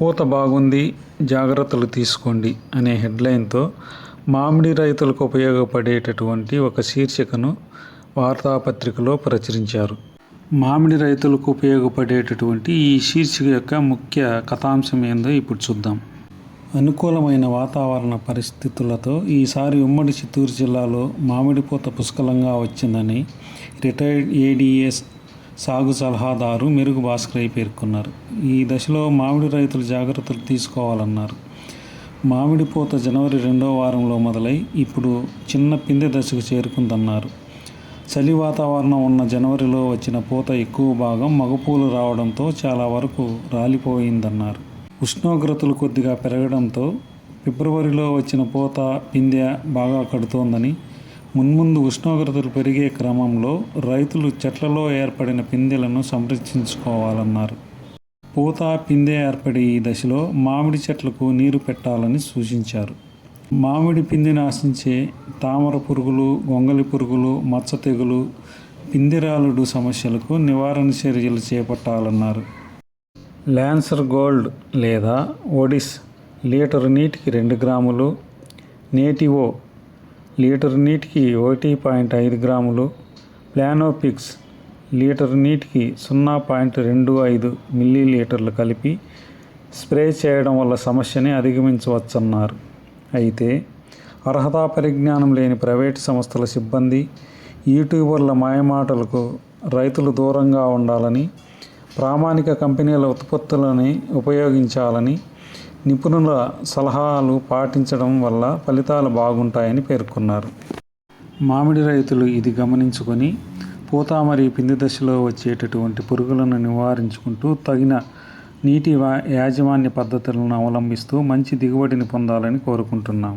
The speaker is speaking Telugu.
పూత బాగుంది జాగ్రత్తలు తీసుకోండి అనే హెడ్లైన్తో మామిడి రైతులకు ఉపయోగపడేటటువంటి ఒక శీర్షికను వార్తాపత్రికలో ప్రచురించారు. మామిడి రైతులకు ఉపయోగపడేటటువంటి ఈ శీర్షిక యొక్క ముఖ్య కథాంశం ఏందో ఇప్పుడు చూద్దాం. అనుకూలమైన వాతావరణ పరిస్థితులతో ఈసారి ఉమ్మడి చిత్తూరు జిల్లాలో మామిడి పూత పుష్కలంగా వచ్చిందని రిటైర్డ్ ఏడిఎస్ సాగు సలహాదారు మెరుగు భాస్కరయ్య పేర్కొన్నారు. ఈ దశలో మామిడి రైతులు జాగ్రత్తలు తీసుకోవాలన్నారు. మామిడి పూత జనవరి రెండో వారంలో మొదలై ఇప్పుడు చిన్న పిందె దశకు చేరుకుందన్నారు. చలి వాతావరణం ఉన్న జనవరిలో వచ్చిన పూత ఎక్కువ భాగం మగపూలు రావడంతో చాలా వరకు రాలిపోయిందన్నారు. ఉష్ణోగ్రతలు కొద్దిగా పెరగడంతో ఫిబ్రవరిలో వచ్చిన పూత పిందె బాగా కడుతోందని మున్ముందు ఉష్ణోగ్రతలు పెరిగే క్రమంలో రైతులు చెట్లలో ఏర్పడిన పిందెలను సంరక్షించుకోవాలన్నారు. పూత పిందె ఏర్పడే ఈ దశలో మామిడి చెట్లకు నీరు పెట్టాలని సూచించారు. మామిడి పిందెని ఆశించే తామర పురుగులు గొంగలి పురుగులు మచ్చ తెగులు పిందిరాలుడు సమస్యలకు నివారణ చర్యలు చేపట్టాలన్నారు. ల్యాన్సర్ గోల్డ్ లేదా ఒడిస్ లీటర్ నీటికి రెండు గ్రాములు నేటివో లీటర్ నీటికి ఒకటి పాయింట్ ఐదు గ్రాములు ప్లానోపిక్స్ లీటర్ నీటికి సున్నా పాయింట్ రెండు ఐదు మిల్లీ లీటర్లు కలిపి స్ప్రే చేయడం వల్ల సమస్యని అధిగమించవచ్చన్నారు. అయితే అర్హతా పరిజ్ఞానం లేని ప్రైవేటు సంస్థల సిబ్బంది యూట్యూబర్ల మాయమాటలకు రైతులు దూరంగా ఉండాలని ప్రామాణిక కంపెనీల ఉత్పత్తులని ఉపయోగించాలని నిపుణుల సలహాలు పాటించడం వల్ల ఫలితాలు బాగుంటాయని పేర్కొన్నారు. మామిడి రైతులు ఇది గమనించుకొని పూత మరియు పిండి దశలో వచ్చేటటువంటి పురుగులను నివారించుకుంటూ తగిన నీటి యాజమాన్య పద్ధతులను అవలంబిస్తూ మంచి దిగుబడిని పొందాలని కోరుకుంటున్నాం.